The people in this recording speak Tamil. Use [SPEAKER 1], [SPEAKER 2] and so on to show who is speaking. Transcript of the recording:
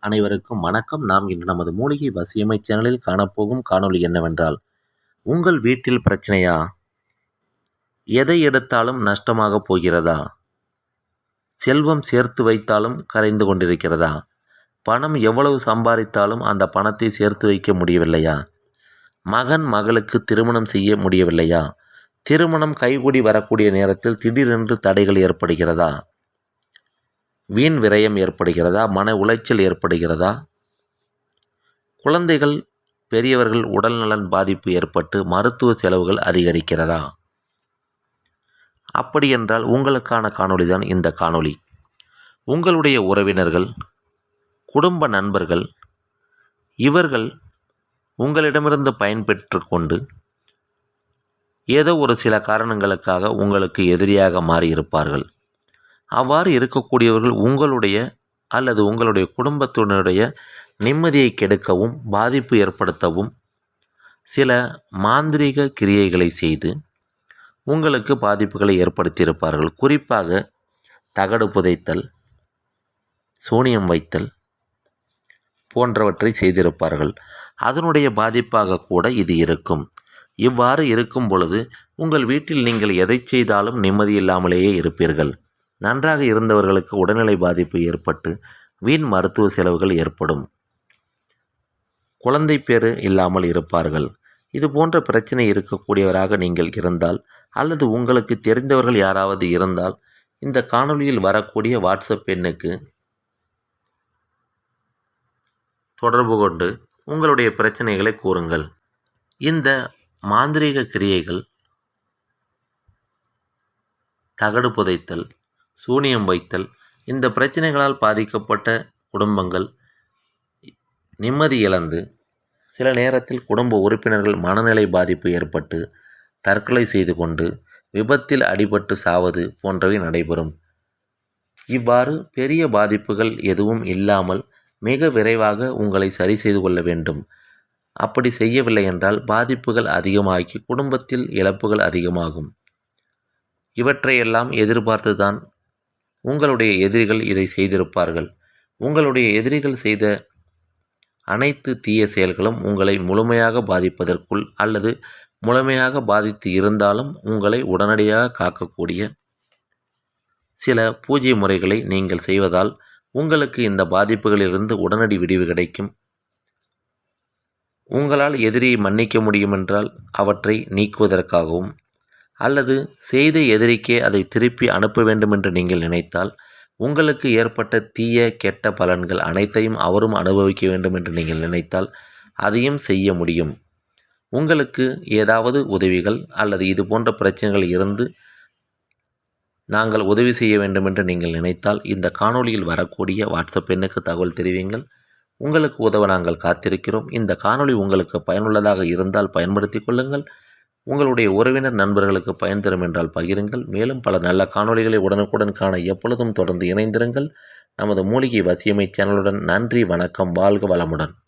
[SPEAKER 1] அனைவருக்கும் வணக்கம். நாம் இன்று நமது மூலிகை வசியமை சேனலில் காணப்போகும் காணொளி என்னவென்றால் உங்கள் வீட்டில் பிரச்சனையா? எதை எடுத்தாலும் நஷ்டமாக போகிறதா? செல்வம் சேர்த்து வைத்தாலும் கரைந்து கொண்டிருக்கிறதா? பணம் எவ்வளவு சம்பாதித்தாலும் அந்த பணத்தை சேர்த்து வைக்க முடியவில்லையா? மகன் மகளுக்கு திருமணம் செய்ய முடியவில்லையா? திருமணம் கைகூடி வரக்கூடிய நேரத்தில் திடீரென்று தடைகள் ஏற்படுகிறதா? வீண் விரயம் ஏற்படுகிறதா? மன உளைச்சல் ஏற்படுகிறதா? குழந்தைகள் பெரியவர்கள் உடல்நலன் பாதிப்பு ஏற்பட்டு மருத்துவ செலவுகள் அதிகரிக்கிறதா? அப்படி என்றால் உங்களுக்கான காணொளி தான் இந்த காணொளி. உங்களுடைய உறவினர்கள் குடும்ப நண்பர்கள் இவர்கள் உங்களிடமிருந்து பயன்பெற்று கொண்டு ஏதோ ஒரு சில காரணங்களுக்காக உங்களுக்கு எதிரியாக மாறியிருப்பார்கள். அவ்வாறு இருக்கக்கூடியவர்கள் உங்களுடைய அல்லது உங்களுடைய குடும்பத்தினுடைய நிம்மதியை கெடுக்கவும் பாதிப்பு ஏற்படுத்தவும் சில மாந்திரீக கிரியைகளை செய்து உங்களுக்கு பாதிப்புகளை ஏற்படுத்தியிருப்பார்கள். குறிப்பாக தகடு புதைத்தல் சூனியம் வைத்தல் போன்றவற்றை செய்திருப்பார்கள். அதனுடைய பாதிப்பாக கூட இது இருக்கும். இவ்வாறு இருக்கும் பொழுது உங்கள் வீட்டில் நீங்கள் எதை செய்தாலும் நிம்மதி இல்லாமலேயே இருப்பீர்கள். நன்றாக இருந்தவர்களுக்கு உடல்நிலை பாதிப்பு ஏற்பட்டு வீண் மருத்துவ செலவுகள் ஏற்படும். குழந்தை பேறு இல்லாமல் இருப்பார்கள். இது போன்ற பிரச்சனை இருக்கக்கூடியவராக நீங்கள் இருந்தால் அல்லது உங்களுக்கு தெரிந்தவர்கள் யாராவது இருந்தால் இந்த காணொலியில் வரக்கூடிய வாட்ஸ்அப் எண்ணுக்கு தொடர்பு கொண்டு உங்களுடைய பிரச்சனைகளை கூறுங்கள். இந்த மாந்திரீக கிரியைகள் தகடு புதைத்தல் சூனியம் வைத்தல் இந்த பிரச்சனைகளால் பாதிக்கப்பட்ட குடும்பங்கள் நிம்மதி இழந்து சில நேரத்தில் குடும்ப உறுப்பினர்கள் மனநிலை பாதிப்பு ஏற்பட்டு தற்கொலை செய்து கொண்டு விபத்தில் அடிபட்டு சாவது போன்றவை நடைபெறும். இவ்வாறு பெரிய பாதிப்புகள் எதுவும் இல்லாமல் மிக விரைவாக உங்களை சரி செய்து கொள்ள வேண்டும். அப்படி செய்யவில்லை என்றால் பாதிப்புகள் அதிகமாகி குடும்பத்தில் இழப்புகள் அதிகமாகும். இவற்றையெல்லாம் எதிர்பார்த்துதான் உங்களுடைய எதிரிகள் இதை செய்திருப்பார்கள். உங்களுடைய எதிரிகள் செய்த அனைத்து தீய செயல்களும் உங்களை முழுமையாக பாதிப்பதற்குள் அல்லது முழுமையாக பாதித்து இருந்தாலும் உங்களை உடனடியாக காக்கக்கூடிய சில பூஜை முறைகளை நீங்கள் செய்வதால் உங்களுக்கு இந்த பாதிப்புகளிலிருந்து உடனடி விடிவு கிடைக்கும். உங்களால் எதிரியை மன்னிக்க முடியுமென்றால் அவற்றை நீக்குவதற்காகவும் அல்லது செய்த எதிரிக்கே அதை திருப்பி அனுப்ப வேண்டும் என்று நீங்கள் நினைத்தால் உங்களுக்கு ஏற்பட்ட தீய கெட்ட பலன்கள் அனைத்தையும் அவரும் அனுபவிக்க வேண்டும் என்று நீங்கள் நினைத்தால் அதையும் செய்ய முடியும். உங்களுக்கு ஏதாவது உதவிகள் அல்லது இது போன்ற பிரச்சனைகள் இருந்து நாங்கள் உதவி செய்ய வேண்டும் என்று நீங்கள் நினைத்தால் இந்த காணொளியில் வரக்கூடிய வாட்ஸ்அப் எண்ணுக்கு தகவல் தெரிவிங்கள். உங்களுக்கு உதவ நாங்கள் காத்திருக்கிறோம். இந்த காணொளி உங்களுக்கு பயனுள்ளதாக இருந்தால் பயன்படுத்தி கொள்ளுங்கள். உங்களுடைய உறவினர் நண்பர்களுக்கு பயன் தரும் என்றால் பகிருங்கள். மேலும் பல நல்ல காணொளிகளை உடனுக்குடன் காண எப்பொழுதும் தொடர்ந்து இணைந்திருங்கள். நமது மூலிகை வசியமை சேனலுடன் நன்றி வணக்கம் வாழ்க வளமுடன்.